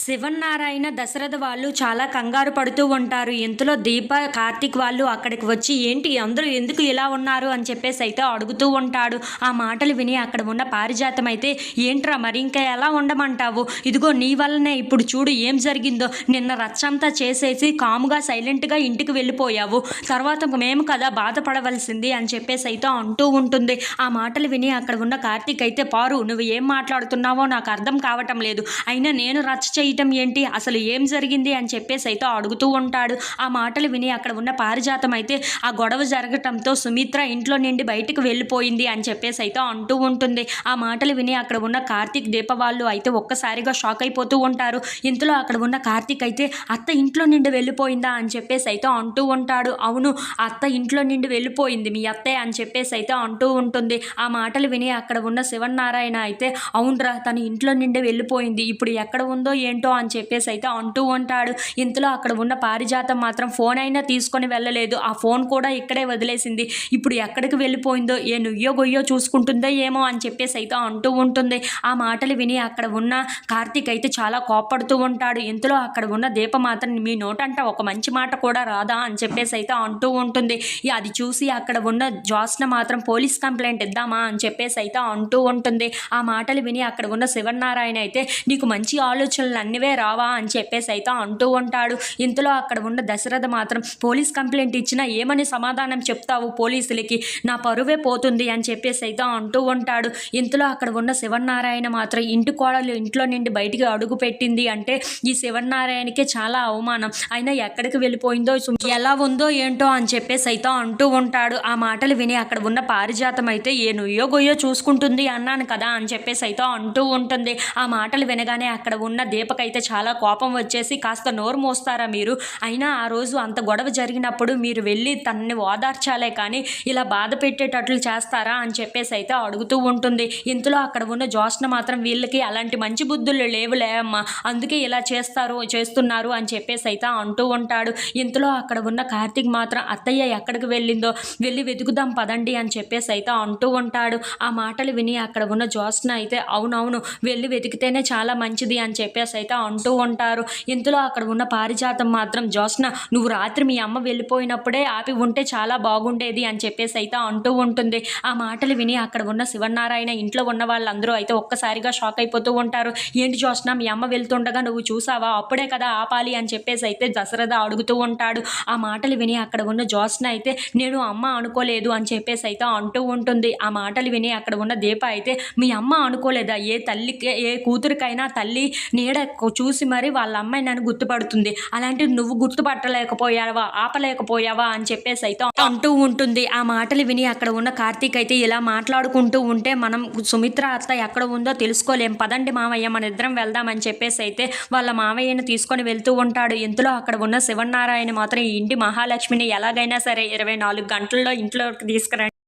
శివన్నారాయణ దశరథ వాళ్ళు చాలా కంగారు పడుతూ ఉంటారు. ఇంతలో దీప కార్తిక్ వాళ్ళు అక్కడికి వచ్చి ఏంటి అందరూ ఎందుకు ఇలా ఉన్నారు? అని చెప్పేసి అయితే అడుగుతూ ఉంటాడు. ఆ మాటలు విని అక్కడ ఉన్న పారిజాతం అయితే ఏంట్రా మరి ఇంకా ఎలా ఉండమంటావు? ఇదిగో నీ వల్లనే ఇప్పుడు చూడు ఏం జరిగిందో. నిన్న రచ్చంతా చేసేసి కాముగా సైలెంట్గా ఇంటికి వెళ్ళిపోయావు. తర్వాత మేము కదా బాధపడవలసింది అని చెప్పేసి అయితే అంటూ ఉంటుంది. ఆ మాటలు విని అక్కడ ఉన్న కార్తీక్ అయితే పారు నువ్వు ఏం మాట్లాడుతున్నావో నాకు అర్థం కావటం లేదు. అయినా నేను రచ్చ చేయటం ఏంటి? అసలు ఏం జరిగింది? అని చెప్పేసి అయితే అడుగుతూ ఉంటాడు. ఆ మాటలు విని అక్కడ ఉన్న పారిజాతం అయితే ఆ గొడవ జరగటంతో సుమిత్ర ఇంట్లో నుండి బయటకు వెళ్ళిపోయింది అని చెప్పేసి అయితే అంటూ ఉంటుంది. ఆ మాటలు విని అక్కడ ఉన్న కార్తీక్ దీప వాళ్ళు అయితే ఒక్కసారిగా షాక్ అయిపోతూ ఉంటారు. ఇంతలో అక్కడ ఉన్న కార్తీక్ అయితే అత్త ఇంట్లో నుండి వెళ్ళిపోయిందా? అని చెప్పేసి అయితే అంటూ ఉంటాడు. అవును అత్త ఇంట్లో నుండి వెళ్ళిపోయింది మీ అత్తయ్య అని చెప్పేసి అయితే అంటూ ఉంటుంది. ఆ మాటలు విని అక్కడ ఉన్న శివనారాయణ అయితే అవునరా తను ఇంట్లో నుండి వెళ్ళిపోయింది. ఇప్పుడు ఎక్కడ ఉందో ఏంటో అని చెప్పేసి అయితే అంటూ ఉంటాడు. ఇంతలో అక్కడ ఉన్న పారిజాతం మాత్రం ఫోన్ అయినా తీసుకొని వెళ్ళలేదు. ఆ ఫోన్ కూడా ఇక్కడే వదిలేసింది. ఇప్పుడు ఎక్కడికి వెళ్ళిపోయిందో ఏ నుయ్యో గొయ్యో చూసుకుంటుందో ఏమో అని చెప్పేసి అయితే అంటూ ఉంటుంది. ఆ మాటలు విని అక్కడ ఉన్న కార్తీక్ అయితే చాలా కోప్పడుతూ ఉంటాడు. ఇంతలో అక్కడ ఉన్న దీప మాత్రం మీ నోటంట ఒక మంచి మాట కూడా రాదా? అని చెప్పేసి అయితే అంటూ ఉంటుంది. అది చూసి అక్కడ ఉన్న జాస్న మాత్రం పోలీస్ కంప్లైంట్ ఇద్దామా? అని చెప్పేసి అయితే అంటూ ఉంటుంది. ఆ మాటలు విని అక్కడ ఉన్న శివనారాయణ అయితే నీకు మంచి ఆలోచనలు అన్నివే రావా అని చెప్పేసి అయితే అంటూ ఉంటాడు. ఇంతలో అక్కడ ఉన్న దశరథ మాత్రం పోలీస్ కంప్లైంట్ ఇచ్చినా ఏమని సమాధానం చెప్తావు పోలీసులకి? నా పరువే పోతుంది అని చెప్పేసి అయితే అంటూ ఉంటాడు. ఇంతలో అక్కడ ఉన్న శివనారాయణ మాత్రం ఇంటి కోడలు ఇంట్లో నుండి బయటికి అడుగు పెట్టింది అంటే ఈ శివనారాయణకే చాలా అవమానం. అయినా ఎక్కడికి వెళ్ళిపోయిందో ఎలా ఉందో ఏంటో అని చెప్పేసి అయితే అంటూ ఉంటాడు. ఆ మాటలు విని అక్కడ ఉన్న పారిజాతం అయితే ఏ నుయ్యో గొయ్యో చూసుకుంటుంది అన్నాను కదా అని చెప్పేసి అయితే అంటూ ఉంటుంది. ఆ మాటలు వినగానే అక్కడ ఉన్న దీప అయితే చాలా కోపం వచ్చేసి కాస్త నోరు మోస్తారా మీరు? అయినా ఆ రోజు అంత గొడవ జరిగినప్పుడు మీరు వెళ్ళి తనని ఓదార్చాలే కానీ ఇలా బాధ పెట్టేటట్లు చేస్తారా అని చెప్పేసి అయితే అడుగుతూ ఉంటుంది. ఇంతలో అక్కడ ఉన్న జోష్న మాత్రం వీళ్ళకి అలాంటి మంచి బుద్ధులు లేవులే అమ్మా అందుకే ఇలా చేస్తారు చేస్తున్నారు అని చెప్పేసి అయితే అంటూ ఉంటాడు. ఇంతలో అక్కడ ఉన్న కార్తీక్ మాత్రం అత్తయ్య ఎక్కడికి వెళ్ళిందో? వెళ్ళి వెతుకుదాం పదండి అని చెప్పేసి అయితే అంటూ ఉంటాడు. ఆ మాటలు విని అక్కడ ఉన్న జోస్న అయితే అవునవును వెళ్ళి వెతికితేనే చాలా మంచిది అని చెప్పేసి అయితే అంటూ ఉంటారు. ఇంతలో అక్కడ ఉన్న పారిజాతం మాత్రం జోస్న నువ్వు రాత్రి మీ అమ్మ వెళ్ళిపోయినప్పుడే ఆపి ఉంటే చాలా బాగుండేది అని చెప్పేసి అయితే అంటూ ఉంటుంది. ఆ మాటలు విని అక్కడ ఉన్న శివనారాయణ ఇంట్లో ఉన్న వాళ్ళందరూ అయితే ఒక్కసారిగా షాక్ అయిపోతూ ఉంటారు. ఏంటి జోస్న మీ అమ్మ వెళ్తుండగా నువ్వు చూసావా? అప్పుడే కదా ఆపాలి అని చెప్పేసి అయితే దశరథ అడుగుతూ ఉంటాడు. ఆ మాటలు విని అక్కడ ఉన్న జోస్న అయితే నేను అమ్మ అనుకోలేదు అని చెప్పేసి అయితే అంటూ ఉంటుంది. ఆ మాటలు విని అక్కడ ఉన్న దీప అయితే మీ అమ్మ అనుకోలేదా? ఏ తల్లికి ఏ కూతురికైనా తల్లి నీడ చూసి మరి వాళ్ళ అమ్మాయి నన్ను గుర్తుపడుతుంది. అలాంటివి నువ్వు గుర్తుపట్టలేకపోయావా ఆపలేకపోయావా అని చెప్పేసి అయితే అంటూ ఉంటుంది. ఆ మాటలు విని అక్కడ ఉన్న కార్తీక్ అయితే ఇలా మాట్లాడుకుంటూ ఉంటే మనం సుమిత్ర అత్త ఎక్కడ ఉందో తెలుసుకోలేం. పదండి మామయ్య మన ఇద్దరం వెళ్దామని చెప్పేసి అయితే వాళ్ళ మామయ్యను తీసుకొని వెళ్తూ ఉంటాడు. ఇంతలో అక్కడ ఉన్న శివనారాయణ మాత్రం ఇంటి మహాలక్ష్మిని ఎలాగైనా సరే ఇరవై నాలుగు గంటల్లో ఇంట్లోకి తీసుకురండి.